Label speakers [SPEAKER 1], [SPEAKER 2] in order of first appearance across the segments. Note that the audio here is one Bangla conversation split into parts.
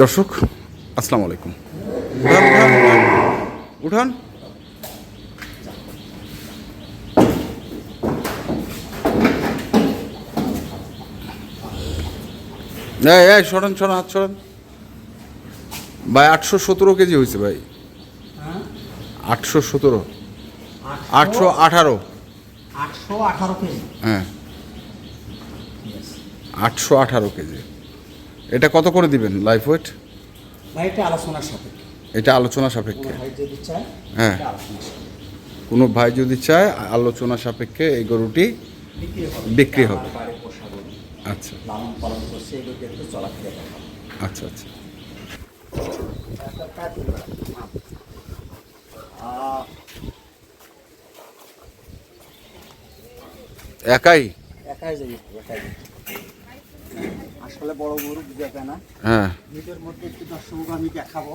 [SPEAKER 1] দর্শক আসসালামু আলাইকুম। উঠান। এই এই সরান সরান হাত সরান। ভাই আটশো সতেরো কেজি হয়েছে ভাই। আটশো সতেরো। আটশো আঠারো।
[SPEAKER 2] আটশো আঠারো কেজি।
[SPEAKER 1] হ্যাঁ। আটশো আঠারো কেজি। এটা কত করে দিবেন লাইফ ওয়েট
[SPEAKER 2] ভাই এটা আলোচনার সাপেক্ষে।
[SPEAKER 1] এটা আলোচনা সাপেক্ষে।
[SPEAKER 2] কোনো ভাই যদি চায়
[SPEAKER 1] হ্যাঁ। কোনো ভাই যদি চায় আলোচনা সাপেক্ষে এই গরুটি
[SPEAKER 2] বিক্রি হবে।
[SPEAKER 1] আচ্ছা। আচ্ছা আচ্ছা।
[SPEAKER 2] আহ,
[SPEAKER 1] একাই?
[SPEAKER 2] একাই যাই একাই যাই। আসলে বড় গরু বুঝাবে না।
[SPEAKER 1] হ্যাঁ।
[SPEAKER 2] ভিডিওর মধ্যে একটু দর্শক আমি দেখাবো।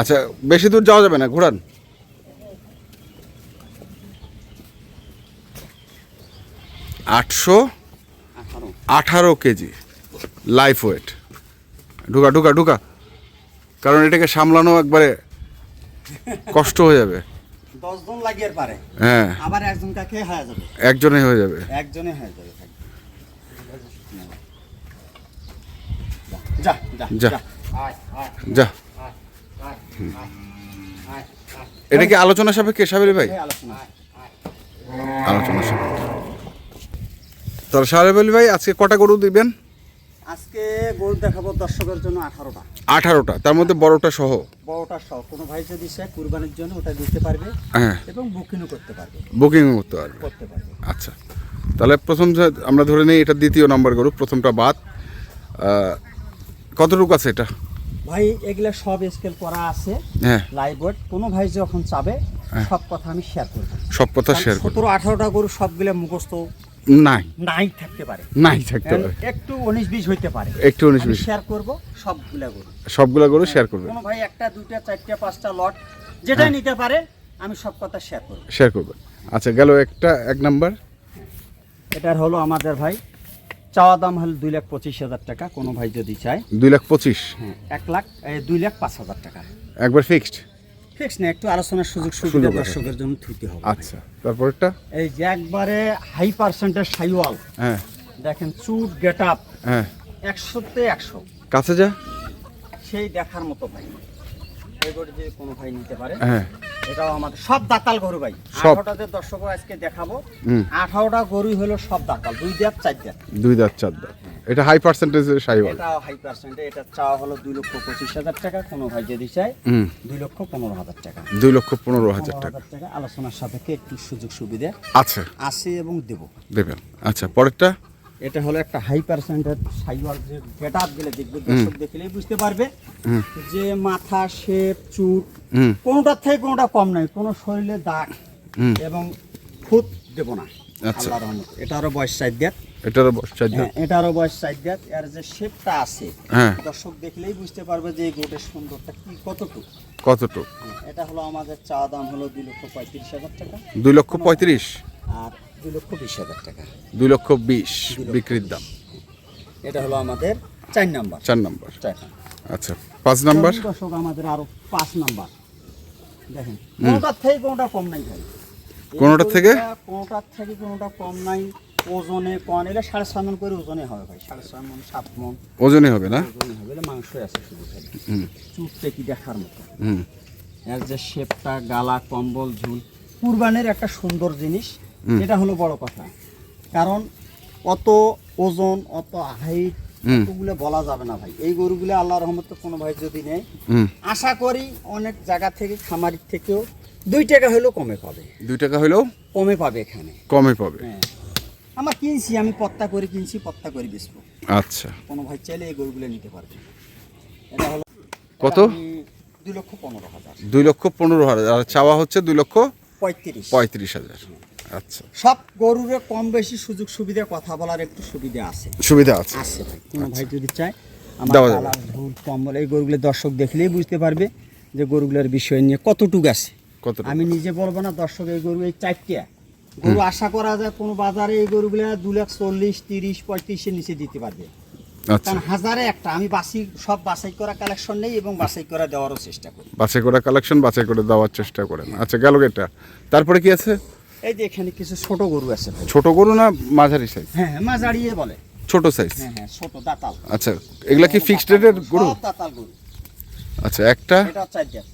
[SPEAKER 1] আচ্ছা বেশি দূর যাওয়া যাবে না? ঘোরান। আটশো
[SPEAKER 2] আঠারো।
[SPEAKER 1] কেজি। লাইফ ওয়েট ঢুকা ঢুকা ঢুকা। কারণ এটাকে সামলানো একবারে কষ্ট হয়ে যাবে।
[SPEAKER 2] দশ জন লাগিয়ে পারে।
[SPEAKER 1] হ্যাঁ।
[SPEAKER 2] আবার একজন কাকে হয়ে যাবে।
[SPEAKER 1] একজনে হয়ে যাবে।
[SPEAKER 2] একজনে হয়ে যাবে। যা যা
[SPEAKER 1] এটা কি আলোচনা সাপেক্ষে সাবেরি ভাই?
[SPEAKER 2] আলোচনা
[SPEAKER 1] সাপেক্ষে। তাহলে সাহেব আলী ভাই আজকে কটা গরু দিবেন?
[SPEAKER 2] আজকে গরু দেখাবো দর্শকের জন্য আঠারোটা।
[SPEAKER 1] আঠারোটা তার মধ্যে বড়টা সহ?
[SPEAKER 2] বড়টা সহ। কোনো ভাই যদি সে কুরবানির জন্য ওটা দিতে পারবে
[SPEAKER 1] হ্যাঁ।
[SPEAKER 2] এবং বুকিংও করতে পারবে।
[SPEAKER 1] বুকিংও করতে পারবে।
[SPEAKER 2] করতে পারবে।
[SPEAKER 1] আচ্ছা। তাহলে প্রথম আমরা ধরে নিই এটা দ্বিতীয় নম্বর গরু প্রথমটা বাদ। কতটুকু আছে এটা?
[SPEAKER 2] ভাই এগুলা সব স্কেল করা আছে।
[SPEAKER 1] হ্যাঁ।
[SPEAKER 2] লাইভ কোনো ভাই যখন চাবে সব কথা আমি শেয়ার করব।
[SPEAKER 1] সব কথা শেয়ার করুন
[SPEAKER 2] সতেরো আঠারোটা গরু সবগুলা মুখস্থ
[SPEAKER 1] নাই।
[SPEAKER 2] নাই থাকতে পারে।
[SPEAKER 1] নাই থাকতে পারে।
[SPEAKER 2] একটু উনিশ বিশ হইতে পারে।
[SPEAKER 1] একটু উনিশ বিশ।
[SPEAKER 2] শেয়ার করব সবগুলা গরু।
[SPEAKER 1] সবগুলা গরু শেয়ার করবেন
[SPEAKER 2] কোনো ভাই একটা দুটা চারটা পাঁচটা লট যেটাই নিতে পারে আমি সব কথা শেয়ার করব।
[SPEAKER 1] শেয়ার করবেন আচ্ছা গেল একটা এক নাম্বার।
[SPEAKER 2] এটার হলো আমাদের ভাই চাওয়া দাম হলো দুই লাখ পঁচিশ হাজার টাকা কোনো ভাই যদি চায়।
[SPEAKER 1] দুই লাখ পঁচিশ?
[SPEAKER 2] হ্যাঁ এক লাখ দুই লাখ পাঁচ হাজার টাকা।
[SPEAKER 1] একবার ফিক্সড
[SPEAKER 2] ফিক্স না একটু আলোচনার সুযোগ সুবিধা দর্শকের জন্য থুইতে হবে
[SPEAKER 1] আচ্ছা তারপরটা
[SPEAKER 2] এই যে একবারে হাই পার্সেন্টের সাইওয়াল।
[SPEAKER 1] হ্যাঁ।
[SPEAKER 2] দেখেন চুট গেট আপ
[SPEAKER 1] হ্যাঁ।
[SPEAKER 2] একশোতে একশো।
[SPEAKER 1] কাছে যা।
[SPEAKER 2] সেই দেখার মতো ভাই। এগুলো যে কোনো ভাই নিতে পারে।
[SPEAKER 1] হ্যাঁ।
[SPEAKER 2] এটাও আমাদের সব দাতাল গরু ভাই।
[SPEAKER 1] সব।
[SPEAKER 2] আঠারোটাতে দর্শক আজকে দেখাবো আঠারোটা গরুই হলো সব দাতাল দুই দাঁত চার দাঁত।
[SPEAKER 1] দুই দাঁত চার দাঁত। এটা হাই পার্সেন্টেজের সাইওয়াল
[SPEAKER 2] এটাও হাই পার্সেন্টে এটা চাওয়া হলো দুই লক্ষ পঁচিশ হাজার টাকা কোনো ভাই যদি চায় দুই লক্ষ পনেরো হাজার টাকা।
[SPEAKER 1] দুই লক্ষ পনেরো হাজার
[SPEAKER 2] পনেরো
[SPEAKER 1] টাকা।
[SPEAKER 2] আলোচনার সাপেক্ষে একটু সুযোগ সুবিধা
[SPEAKER 1] আচ্ছা
[SPEAKER 2] আছে এবং দেব।
[SPEAKER 1] দেবেন। আচ্ছা পরেরটা?
[SPEAKER 2] এটা হলো একটা হাই পার্সেন্টের সাইওয়াল যে গেট আপ গেলে দেখবে দর্শক দেখলেই বুঝতে পারবে যে মাথা শেপ চুট কোনোটার থেকে কোনোটা কম নাই কোনো শরীরে দাগ এবং ফুট দেব না
[SPEAKER 1] আচ্ছা।
[SPEAKER 2] এটারও বয়স চার দেত
[SPEAKER 1] এটারও চার দাঁত
[SPEAKER 2] হ্যাঁ এটারও বয়স চার দেত এর যে শেপটা আছে
[SPEAKER 1] হ্যাঁ।
[SPEAKER 2] দর্শক দেখলেই বুঝতে পারবে যে গোটের সুন্দরটা কি কতটুকু।
[SPEAKER 1] কতটুকু?
[SPEAKER 2] হ্যাঁ, এটা হলো আমাদের চা দাম হলো দুই লক্ষ পঁয়ত্রিশ হাজার টাকা।
[SPEAKER 1] দুই লক্ষ পঁয়ত্রিশ।
[SPEAKER 2] আর দুই লক্ষ বিশ হাজার টাকা।
[SPEAKER 1] দুই লক্ষ বিশ বিক্রির দাম।
[SPEAKER 2] এটা হলো আমাদের চার নাম্বার।
[SPEAKER 1] চার নম্বর। আচ্ছা পাঁচ নাম্বার?
[SPEAKER 2] দর্শক আমাদের আরও পাঁচ নাম্বার। দেখেন কোনোটার থেকে কোনোটা কম নাই ভাই?
[SPEAKER 1] কোনোটার থেকে?
[SPEAKER 2] কোনোটার থেকে কোনোটা কম নাই? ওজনে এটা সাড়ে ছয় মন করে ওজনে হবে ভাই। সাড়ে ছয় মন সাত মন।
[SPEAKER 1] ওজনই হবে না?
[SPEAKER 2] ওজনে হবে আছে শুধু খালি কি দেখার মতো?
[SPEAKER 1] হুম।
[SPEAKER 2] এর যে শেপটা গালা কম্বল ঝুল কুরবানের একটা সুন্দর জিনিস। এটা হলো বড় কথা। কারণ অত ওজন অত হাইট। ওগুলো বলা যাবে না ভাই। এই গরুগুলো আল্লাহ রহমতে কোনো ভাই যদি নেয় আশা করি অনেক জায়গা থেকে খামারির থেকেও দুই টাকা হলেও কমে পাবে।
[SPEAKER 1] দুই টাকা হইলেও
[SPEAKER 2] কমে পাবে এখানে।
[SPEAKER 1] কমে পাবে।
[SPEAKER 2] হ্যাঁ। আমার কিনছি আমি পত্তা করে কিনছি পত্তা করে বেচবো।
[SPEAKER 1] আচ্ছা।
[SPEAKER 2] কোনো ভাই চাইলে এই গরুগুলো নিতে পারবে। এটা হলো
[SPEAKER 1] কত?
[SPEAKER 2] দুই লক্ষ পনেরো হাজার।
[SPEAKER 1] দুই লক্ষ পনেরো হাজার। আর চাওয়া হচ্ছে দুই লক্ষ
[SPEAKER 2] পঁয়ত্রিশ।
[SPEAKER 1] পঁয়ত্রিশ হাজার। আচ্ছা।
[SPEAKER 2] সব গরুরে কম বেশি সুযোগ সুবিধা কথা বলার একটু সুবিধা আছে।
[SPEAKER 1] সুবিধা আছে।
[SPEAKER 2] আছে ভাই কোনো ভাই যদি চায় আমার এই গরুগুলো দর্শক দেখলেই বুঝতে পারবে যে গরুগুলোর বিষয় নিয়ে কতটুকু আছে।
[SPEAKER 1] কত
[SPEAKER 2] আমি নিজে বলব না দর্শক এই গরু এই চারটে। গরু আশা করা যায় কোনো বাজারে এই গরুগুলো দু লাখ চল্লিশ তিরিশ পঁয়ত্রিশের নিচে দিতে পারবে।
[SPEAKER 1] আচ্ছা।
[SPEAKER 2] কারণ হাজারে একটা আমি বাসি সব বাছাই করা কালেকশন নেই এবং বাছাই করা দেওয়ারও চেষ্টা করি।
[SPEAKER 1] বাছাই করা কালেকশন বাছাই করে দেওয়ার চেষ্টা করেন। আচ্ছা গেল এটা তারপরে কি আছে?
[SPEAKER 2] এই যে এখানে কিছু ছোট গরু আছে
[SPEAKER 1] ছোট গরু না মাঝারি সাইজ
[SPEAKER 2] হ্যাঁ হ্যাঁ মাঝারিয়ে বলে।
[SPEAKER 1] ছোট সাইজ
[SPEAKER 2] হ্যাঁ হ্যাঁ ছোট দাতাল।
[SPEAKER 1] আচ্ছা এগুলা কি ফিক্সড রেটের গরু?
[SPEAKER 2] সব দাতাল গরু।
[SPEAKER 1] আচ্ছা একটা?
[SPEAKER 2] এটা চার দাঁত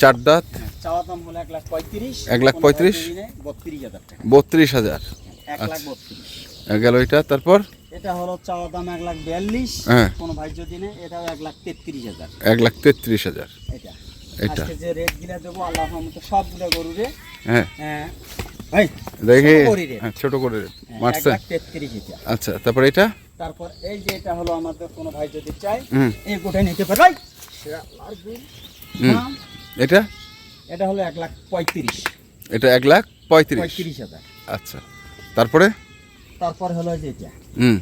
[SPEAKER 1] চার দাঁত?
[SPEAKER 2] হ্যাঁ, চাওয়া দাম হলো এক লাখ পঁয়ত্রিশ
[SPEAKER 1] এক লাখ পঁয়ত্রিশ?
[SPEAKER 2] বত্রিশ হাজার টাকা।
[SPEAKER 1] বত্রিশ হাজার।
[SPEAKER 2] এক লাখ
[SPEAKER 1] আচ্ছা।
[SPEAKER 2] বত্রিশ।
[SPEAKER 1] গেল এটা তারপর?
[SPEAKER 2] এটা হলো চাওয়া দাম এক লাখ বিয়াল্লিশ
[SPEAKER 1] হ্যাঁ।
[SPEAKER 2] কোনো ভাই যদি নেয় এটাও এক লাখ তেত্রিশ হাজার।
[SPEAKER 1] এক লাখ তেত্রিশ হাজার।
[SPEAKER 2] এটা।
[SPEAKER 1] এটা।
[SPEAKER 2] আজকে যে রেট গিলা দেবো আল্লাহ মতো সবগুলো গরু রে
[SPEAKER 1] হ্যাঁ।
[SPEAKER 2] হ্যাঁ
[SPEAKER 1] দেখি।
[SPEAKER 2] ছোট করে।
[SPEAKER 1] হ্যাঁ।
[SPEAKER 2] হ্যাঁ, এটা।
[SPEAKER 1] আচ্ছা তারপর এটা?
[SPEAKER 2] তারপর এই যে এটা হলো আমাদের কোনো ভাই যদি চায়
[SPEAKER 1] হুম।
[SPEAKER 2] এই গোটাই নিতে পারে। হ্যাঁ,
[SPEAKER 1] এটা?
[SPEAKER 2] এটা হলো এক লাখ পঁয়ত্রিশ।
[SPEAKER 1] এটা এক লাখ পঁয়ত্রিশ।
[SPEAKER 2] পঁয়ত্রিশ হাজার।
[SPEAKER 1] আচ্ছা তারপরে?
[SPEAKER 2] তারপর হলো যে এটা।
[SPEAKER 1] হুম।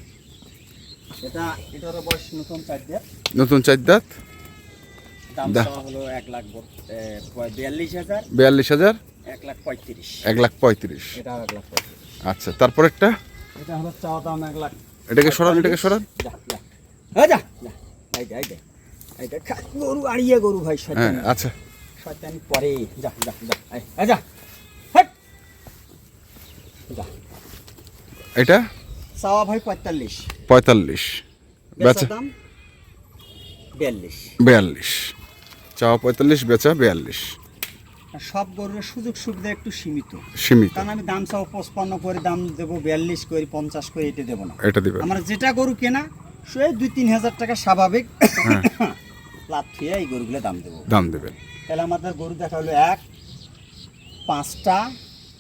[SPEAKER 2] এটা এটারও বয়স নতুন চার দেড়
[SPEAKER 1] নতুন চার দাঁত?
[SPEAKER 2] দাম হলো এক লাখ বিয়াল্লিশ হাজার।
[SPEAKER 1] বিয়াল্লিশ হাজার?
[SPEAKER 2] এক লাখ পঁয়ত্রিশ।
[SPEAKER 1] এক লাখ পঁয়ত্রিশ।
[SPEAKER 2] এটাও এক লাখ পঁয়ত্রিশ।
[SPEAKER 1] আচ্ছা তারপরেরটা
[SPEAKER 2] এটা হলো চাওয়া দাম এক লাখ।
[SPEAKER 1] এটাকে সরান এটাকে সরান।
[SPEAKER 2] হ্যাঁ যা যা। এই দে এই দে। এই গরু আড়িয়ে গরু ভাই
[SPEAKER 1] হ্যাঁ আচ্ছা।
[SPEAKER 2] শয়তানি পরে। যা যা যা। এই, এই যা। হাট। যা।
[SPEAKER 1] এটা?
[SPEAKER 2] চাওয়া ভাই পঁয়তাল্লিশ।
[SPEAKER 1] পঁয়তাল্লিশ।
[SPEAKER 2] বেচা? দাম? বিয়াল্লিশ।
[SPEAKER 1] বিয়াল্লিশ। চাওয়া পঁয়তাল্লিশ বেচা বিয়াল্লিশ।
[SPEAKER 2] সব গরুর সুযোগ সুবিধা একটু সীমিত।
[SPEAKER 1] সীমিত।
[SPEAKER 2] কারণ আমি দাম চাও পঁচপান্ন করে দাম দেবো বিয়াল্লিশ করে পঞ্চাশ করে এটা দেবো না।
[SPEAKER 1] এটা দিবেন।
[SPEAKER 2] আমার যেটা গরু কেনা সে দুই তিন হাজার টাকা স্বাভাবিক। লাভ থুয়ে এই গরুগুলো দাম দেবো।
[SPEAKER 1] দাম দেবেন।
[SPEAKER 2] তাহলে আমাদের গরু দেখা হলো এক পাঁচটা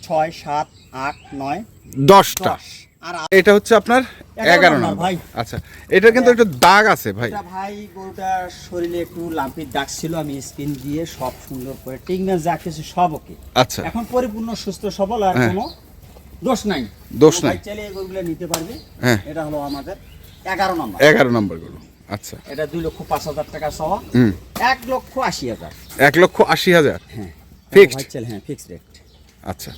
[SPEAKER 2] ছয় সাত আট নয়
[SPEAKER 1] দশটা।
[SPEAKER 2] দশ। আর
[SPEAKER 1] এটা হচ্ছে আপনার
[SPEAKER 2] এগারো নম্বর।
[SPEAKER 1] আচ্ছা এটা কিন্তু একটু দাগ আছে ভাই।
[SPEAKER 2] ভাই গরুটার শরীরে একটু লাম্পির দাগ ছিল আমি স্কিন দিয়ে সব সুন্দর করে ট্রিটমেন্ট যা কিছু সব ওকে
[SPEAKER 1] আচ্ছা।
[SPEAKER 2] এখন পরিপূর্ণ সুস্থ সবল আর
[SPEAKER 1] হ্যাঁ।
[SPEAKER 2] কোনো দোষ নাই।
[SPEAKER 1] দোষ নাই।
[SPEAKER 2] চাইলে এই গরুগুলো নিতে পারবে।
[SPEAKER 1] হ্যাঁ।
[SPEAKER 2] এটা হলো আমাদের এগারো নম্বর।
[SPEAKER 1] এগারো নম্বর গরু আচ্ছা।
[SPEAKER 2] এটা দুই লক্ষ পাঁচ হাজার টাকা সহ। এক লক্ষ আশি হাজার।
[SPEAKER 1] এক লক্ষ আশি হাজার।
[SPEAKER 2] হ্যাঁ। চাইলে হ্যাঁ ফিক্সড রেট
[SPEAKER 1] আচ্ছা।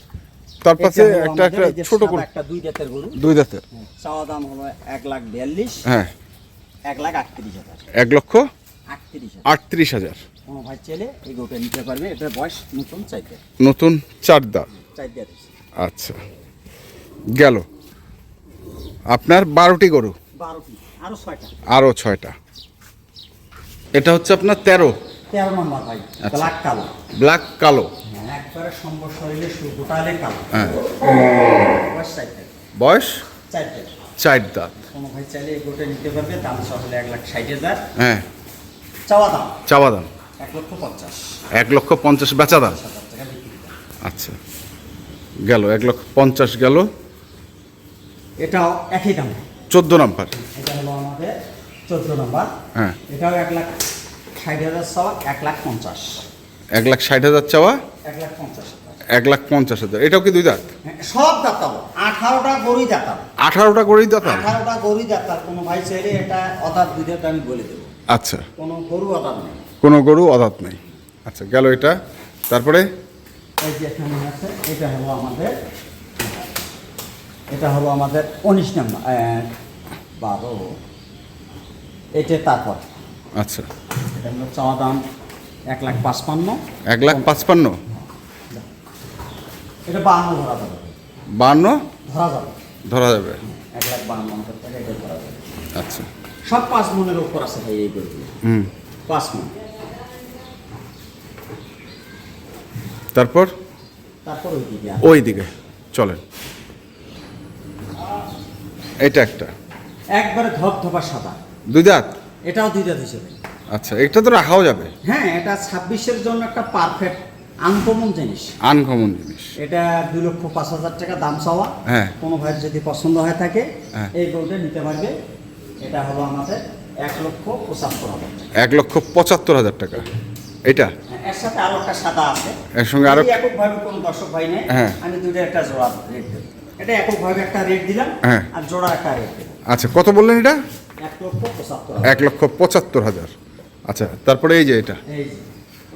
[SPEAKER 1] তার পাশে একটা একটা ছোট গরু।
[SPEAKER 2] একটা দুই জাতের গরু।
[SPEAKER 1] দুই দাঁতের
[SPEAKER 2] হ্যাঁ, চাওয়া দাম হলো এক লাখ বিয়াল্লিশ।
[SPEAKER 1] হ্যাঁ।
[SPEAKER 2] এক লাখ আটত্রিশ হাজার।
[SPEAKER 1] এক লক্ষ
[SPEAKER 2] আটত্রিশ হাজার।
[SPEAKER 1] আটত্রিশ হাজার।
[SPEAKER 2] ভাই চাইলে এই গরুটা নিতে পারবে। এটার বয়স নতুন চাইতে।
[SPEAKER 1] নতুন চার দাঁত
[SPEAKER 2] চাইতে
[SPEAKER 1] আচ্ছা। গেল। আপনার বারোটি গরু।
[SPEAKER 2] বারোটি। আরও ছয়টা।
[SPEAKER 1] আরও ছয়টা। এটা হচ্ছে আপনার তেরো।
[SPEAKER 2] তেরো নম্বর ভাই
[SPEAKER 1] আচ্ছা।
[SPEAKER 2] ব্ল্যাক কালো।
[SPEAKER 1] ব্ল্যাক কালো।
[SPEAKER 2] হ্যাঁ, একবারে সম্বর শরীরে গোটালে কালো।
[SPEAKER 1] হ্যাঁ।
[SPEAKER 2] বয়স
[SPEAKER 1] চার দাঁত।
[SPEAKER 2] কোনো ভাই চাইলে এই নিতে পারবে দাম সহ হলে এক লাখ ষাট হাজার।
[SPEAKER 1] হ্যাঁ।
[SPEAKER 2] চাওয়া দাম?
[SPEAKER 1] চাওয়া দাম?
[SPEAKER 2] এক লক্ষ পঞ্চাশ।
[SPEAKER 1] এক লক্ষ পঞ্চাশ বেচা দাম। আচ্ছা। গেল এক লক্ষ পঞ্চাশ গেল।
[SPEAKER 2] এটাও একই দাম।
[SPEAKER 1] চোদ্দ নাম্বার।
[SPEAKER 2] এটা হলো আমাদের চোদ্দ নম্বর।
[SPEAKER 1] হ্যাঁ।
[SPEAKER 2] এটাও এক লাখ ষাট হাজার সহ এক লাখ পঞ্চাশ।
[SPEAKER 1] এক লাখ ষাট হাজার চাওয়া?
[SPEAKER 2] এক লাখ পঞ্চাশ
[SPEAKER 1] এক লাখ পঞ্চাশ হাজার। এটাও কি দুই দাঁত?
[SPEAKER 2] হ্যাঁ, সব দাঁতাবো আঠারোটা গরুই দাঁতাবো
[SPEAKER 1] আঠারোটা করেই দাঁত
[SPEAKER 2] আঠারোটা গরুই দাঁতার কোনো ভাই চাইলে এটা অদার দুধের আমি বলে দেবো।
[SPEAKER 1] আচ্ছা।
[SPEAKER 2] কোনো গরু অদার নেই।
[SPEAKER 1] কোনো গরু অদাঁত নেই। আচ্ছা গেল এটা। তারপরে?
[SPEAKER 2] এই যে এখানে আছে এটা হলো আমাদের এটা হলো আমাদের উনিশ নম্বর বারো। এটা তারপর।
[SPEAKER 1] আচ্ছা।
[SPEAKER 2] এটা চাওয়া দাম এক লাখ পাঁচপান্ন।
[SPEAKER 1] এক লাখ পাঁচপান্ন?
[SPEAKER 2] এটা বাহান্ন ধরা যাবে। ধরা যাবে।
[SPEAKER 1] ধরা যাবে।
[SPEAKER 2] এক লাখ বাহান্ন হাজার টাকা এটা ধরা যাবে।
[SPEAKER 1] আচ্ছা।
[SPEAKER 2] সব পাঁচ মনের উপর আছে ভাই এই গরুগুলো
[SPEAKER 1] হুম।
[SPEAKER 2] পাঁচ মন।
[SPEAKER 1] তারপর?
[SPEAKER 2] তারপর ওই দিকে
[SPEAKER 1] ওই দিকে। চলেন। এটা একটা।
[SPEAKER 2] একবারে ধপধপা সাদা।
[SPEAKER 1] দুই দাঁত?
[SPEAKER 2] এটাও দুইটা হিসেবে।
[SPEAKER 1] আচ্ছা এটা তো রাখাও যাবে।
[SPEAKER 2] হ্যাঁ এটা ছাব্বিশের জন্য একটা পারফেক্ট আনকমন জিনিস।
[SPEAKER 1] আনকমন জিনিস।
[SPEAKER 2] এটা দুই লক্ষ পাঁচ হাজার টাকা দাম চাওয়া।
[SPEAKER 1] হ্যাঁ।
[SPEAKER 2] কোনো ভাইয়ের যদি পছন্দ হয়ে থাকে
[SPEAKER 1] হ্যাঁ।
[SPEAKER 2] এই গরুটা নিতে পারবে। এটা হলো আমাদের এক লক্ষ পঁচাত্তর হাজার টাকা।
[SPEAKER 1] এক লক্ষ পঁচাত্তর হাজার টাকা। এটা?
[SPEAKER 2] হ্যাঁ, এর সাথে আরও একটা সাদা আছে।
[SPEAKER 1] এর সঙ্গে আরো-
[SPEAKER 2] এককভাবে কোনো দর্শক ভাই নেই
[SPEAKER 1] হ্যাঁ।
[SPEAKER 2] আমি দুইটা একটা জোড়া রেট দেবো। এটা এককভাবে একটা রেট দিলাম
[SPEAKER 1] হ্যাঁ।
[SPEAKER 2] আর জোড়া একটা রেট
[SPEAKER 1] আচ্ছা কত বললেন এটা?
[SPEAKER 2] এক লক্ষ পঁচাত্তর
[SPEAKER 1] এক লক্ষ পঁচাত্তর হাজার। আচ্ছা তারপরে এই যে এটা।
[SPEAKER 2] এই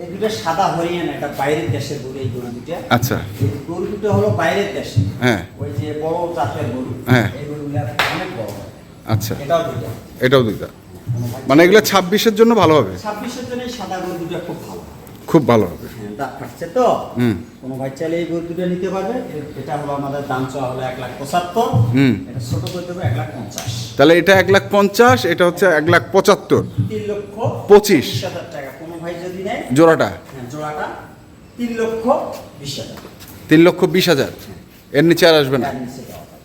[SPEAKER 2] এই দুটো সাদা হরিয়ানা এটা বাইরের দেশের গরু এই গরু দুটো।
[SPEAKER 1] আচ্ছা।
[SPEAKER 2] এই গরু দুটো হলো বাইরের দেশে।
[SPEAKER 1] হ্যাঁ।
[SPEAKER 2] ওই যে বড় জাতের গরু
[SPEAKER 1] হ্যাঁ।
[SPEAKER 2] এই গরুগুলো অনেক বড়।
[SPEAKER 1] আচ্ছা।
[SPEAKER 2] এটাও দুটো।
[SPEAKER 1] এটাও দুটো মানে এগুলো ছাব্বিশের জন্য ভালো হবে?
[SPEAKER 2] ছাব্বিশের জন্য সাদা গরু দুটো খুব ভালো।
[SPEAKER 1] খুব ভালো হবে।
[SPEAKER 2] দাঁত ফাটছে তো? কোনো ভাই চাইলে এই গরু দুটো নিতে পারবে। এটা হলো আমাদের দাম চাওয়া হলো এক লাখ পঁচাত্তর। এটা ছোট করে দেবো এক লাখ পঞ্চাশ।
[SPEAKER 1] তাহলে এটা এক লাখ পঞ্চাশ এটা হচ্ছে এক লাখ পঁচাত্তর।
[SPEAKER 2] তিন লক্ষ
[SPEAKER 1] পঁচিশ।
[SPEAKER 2] হাজার টাকা। কোনো ভাই যদি নেয়?
[SPEAKER 1] জোড়াটা?
[SPEAKER 2] হ্যাঁ, জোড়াটা। তিন লক্ষ বিশ হাজার।
[SPEAKER 1] তিন লক্ষ বিশ হাজার। এর নিচে আর আসবে না
[SPEAKER 2] তার নিচে দেওয়া হবে।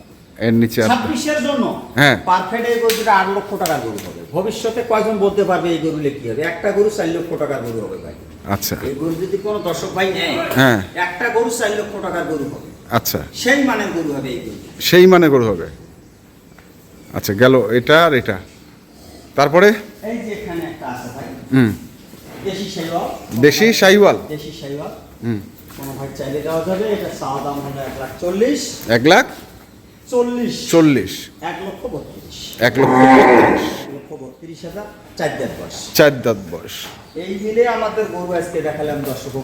[SPEAKER 1] এর নিচে
[SPEAKER 2] ছাব্বিশের জন্য?
[SPEAKER 1] হ্যাঁ।
[SPEAKER 2] পারফেক্ট এই গরু দুটো আট লক্ষ টাকার গরু হবে। ভবিষ্যতে কয়জন বলতে পারবে এই গরুলে কি হবে? একটা গরু চার লক্ষ টাকার গরু হবে ভাই।
[SPEAKER 1] আচ্ছা।
[SPEAKER 2] এই গরু যদি কোনো দর্শক ভাই নেয়
[SPEAKER 1] হ্যাঁ।
[SPEAKER 2] একটা গরু চার লক্ষ টাকার গরু হবে।
[SPEAKER 1] আচ্ছা।
[SPEAKER 2] সেই মানের গরু হবে এই গরু।
[SPEAKER 1] সেই মানে গরু হবে। আচ্ছা গেল এটা আর এটা। তারপরে?
[SPEAKER 2] এই যে এখানে একটা আছে ভাই।
[SPEAKER 1] হুম।
[SPEAKER 2] দেশি শাইওয়াল
[SPEAKER 1] দেশি শাহিওয়াল
[SPEAKER 2] দেশি শাইওয়াল
[SPEAKER 1] হুম।
[SPEAKER 2] কোনো ভাই চাইলে দেওয়া যাবে। এটা চাওয়া দাম হলো এক লাখ চল্লিশ।
[SPEAKER 1] এক লাখ?
[SPEAKER 2] চল্লিশ।
[SPEAKER 1] চল্লিশ।
[SPEAKER 2] এক লক্ষ বত্রিশ।
[SPEAKER 1] এক লক্ষ বত্রিশ।
[SPEAKER 2] লক্ষ বত্রিশ হাজার চার বয়স।
[SPEAKER 1] চার দাঁত বয়স।
[SPEAKER 2] এই মিলে আমাদের গরু আজকে দেখালাম দর্শক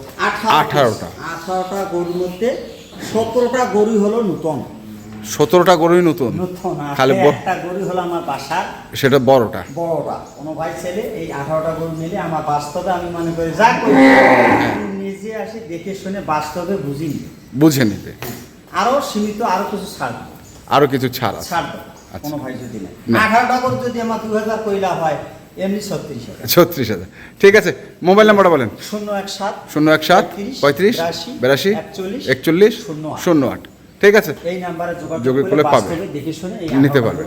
[SPEAKER 1] আঠারোটা।
[SPEAKER 2] আঠারোটা। গরুর মধ্যে সতেরোটা গরু হলো নূতন।
[SPEAKER 1] সতেরোটা গরুই নতুন? খালি
[SPEAKER 2] একটা গরু হলো আমার বাসার।
[SPEAKER 1] সেটা বড়টা?
[SPEAKER 2] বড়টা। কোনো ভাই ছেলে এই আঠারোটা গরু মিলে আমার বাস্তবে আমি মনে করি যা করি নিজে আসি দেখে শুনে বাস্তবে বুঝিনি।
[SPEAKER 1] বুঝে নিবে।
[SPEAKER 2] আরও সীমিত আরও কিছু ছাড় দেবো।
[SPEAKER 1] আরও কিছু ছাড় আছে
[SPEAKER 2] ছাড়
[SPEAKER 1] আচ্ছা।
[SPEAKER 2] কোনো ভাই যদি
[SPEAKER 1] না।
[SPEAKER 2] আঠারোটা গরু যদি আমার দু হাজার কইলা হয় এমনি ছত্রিশ হাজার
[SPEAKER 1] ছত্রিশ হাজার ঠিক আছে মোবাইল নাম্বারটা বলেন
[SPEAKER 2] শূন্য এক সাত
[SPEAKER 1] শূন্য এক সাত পঁয়ত্রিশ বিরাশি
[SPEAKER 2] একচল্লিশ শূন্য আট।
[SPEAKER 1] ঠিক আছে
[SPEAKER 2] এই নাম্বারে যোগাযোগ
[SPEAKER 1] যোগাযোগ
[SPEAKER 2] করলে
[SPEAKER 1] পাবে। নিতে
[SPEAKER 2] আঠারোটা
[SPEAKER 1] পারবে
[SPEAKER 2] গরু নিতে পারবে।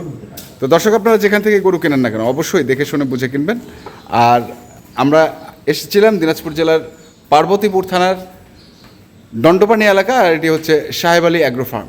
[SPEAKER 1] তো দর্শক আপনারা যেখান থেকে গরু কেনেন না কেন অবশ্যই দেখে শুনে বুঝে কিনবেন আর আমরা এসেছিলাম দিনাজপুর জেলার পার্বতীপুর থানার দণ্ডপানি এলাকা আর এটি হচ্ছে সাহেব আলী অ্যাগ্রো ফার্ম